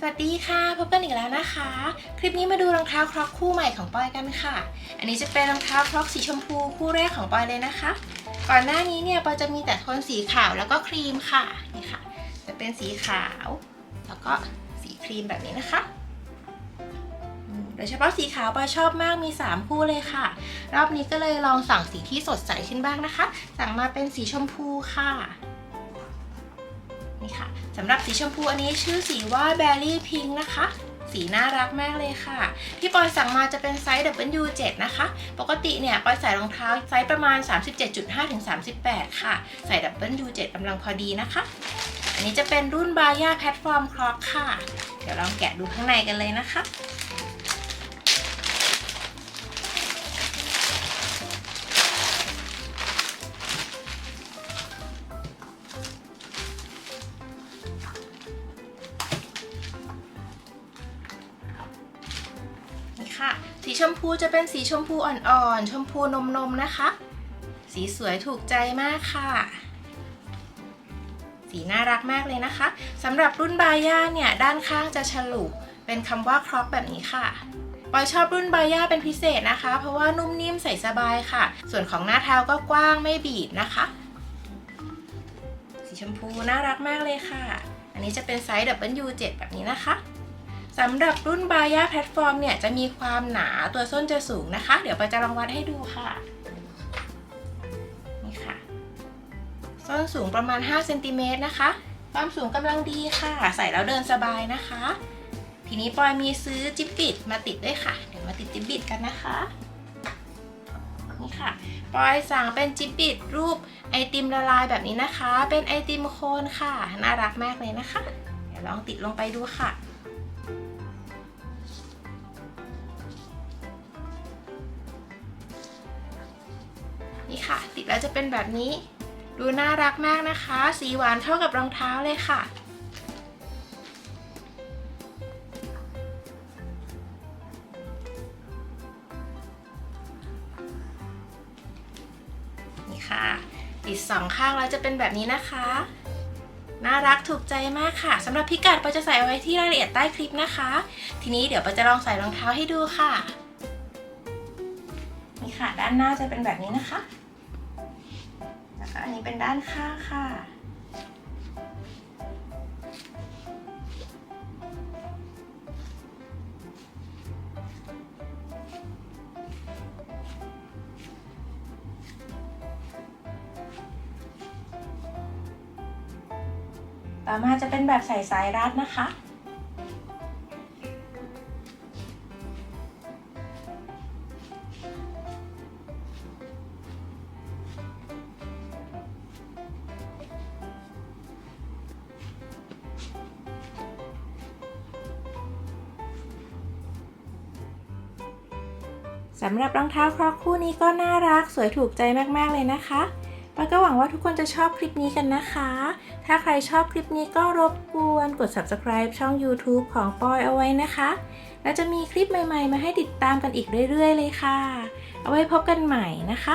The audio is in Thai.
สวัสดีค่ะพบกันอีกแล้วนะคะ คลิปนี้มาดูรองเท้าครอกคู่ใหม่ของปอยกันค่ะ อันนี้จะเป็นรองเท้าครอกสีชมพูคู่แรกของปอยเลยนะคะ ก่อนหน้านี้เนี่ยปอยจะมีแต่โทนสีขาวแล้วก็ครีมค่ะนี่ค่ะ จะเป็นสีขาว แล้วก็สีครีมแบบนี้นะคะโดยเฉพาะสีขาวปอยชอบมากมี 3 คู่เลยค่ะ รอบนี้ก็เลยลองสั่งสีที่สดใสขึ้นบ้างนะคะ สั่งมาเป็นสีชมพูค่ะ นี่ค่ะสำหรับสีชมพูอันนี้ชื่อสีว่า Berry Pink นะคะ สีน่ารักมากเลยค่ะ ที่ปอยสั่งมาจะเป็นไซส์ W7 นะคะ ปกติเนี่ยปอยใส่รองเท้าไซส์ประมาณ 37.5ถึง38 ค่ะ ใส่ W7 กำลังพอดีนะคะ อันนี้จะเป็นรุ่นบาย่าแพลตฟอร์มคล็อกค่ะ เดี๋ยวลองแกะดูข้างในกันเลยนะคะ ค่ะ สีชมพูจะเป็นสีชมพูอ่อนๆ ชมพูนมๆนะคะ สีสวยถูกใจมากค่ะ สีน่ารักมากเลยนะคะสำหรับรุ่นบาย่าเนี่ยด้านข้างจะฉลุเป็นคำว่าครอปแบบนี้ค่ะปอยชอบรุ่นบาย่าเป็นพิเศษนะคะ เพราะว่านุ่มนิ่มใส่สบายค่ะ ส่วนของหน้าเท้าก็กว้างไม่บีบนะคะ สีชมพูน่ารักมากเลยค่ะ อันนี้จะเป็นไซส์ W7 แบบนี้นะคะ สำหรับรุ่นบายาแพลตฟอร์มเนี่ยจะมีความหนาตัวส้นจะสูงนะคะ เดี๋ยวไปจะลองวัดให้ดูค่ะ นี่ค่ะ ส้นสูงประมาณ5เซนติเมตรนะคะ ความสูงกำลังดีค่ะ ใส่แล้วเดินสบายนะคะ ทีนี้ปอยมีซื้อจิบบิดมาติดด้วยค่ะ เดี๋ยวมาติดจิบบิดกันนะคะ นี่ค่ะ ปอยสั่งเป็นจิบบิดรูปไอติมละลายแบบนี้นะคะ เป็นไอติมโคนค่ะ น่ารักมากเลยนะคะ เดี๋ยวลองติดลงไปดูค่ะ นี่ค่ะ ติดแล้วจะเป็นแบบนี้ ดูน่ารักมากนะคะ สีหวานเข้ากับรองเท้าเลยค่ะนี่ค่ะติดสองข้างแล้วจะเป็นแบบนี้นะคะ น่ารักถูกใจมากค่ะสำหรับพิกัดปาจะใส่ไว้ที่รายละเอียดใต้คลิปนะคะ ทีนี้เดี๋ยวปาจะลองใส่รองเท้าให้ดูค่ะ นี่ค่ะ ด้านหน้าจะเป็นแบบนี้นะคะ อันนี้เป็นด้านข้างค่ะ ต่อมาจะเป็นแบบใส่สายรัดนะคะ สำหรับรองเท้าครอกคู่นี้ก็น่ารักสวยถูกใจมากๆเลยนะคะปอยก็หวังว่าทุกคนจะชอบคลิปนี้กันนะคะ ถ้าใครชอบคลิปนี้ก็รบกวนกด subscribe ช่อง YouTube ของปอยเอาไว้นะคะ แล้วจะมีคลิปใหม่ๆ มาให้ติดตามกันอีกเรื่อยๆ เลยค่ะ เอาไว้พบกันใหม่นะคะ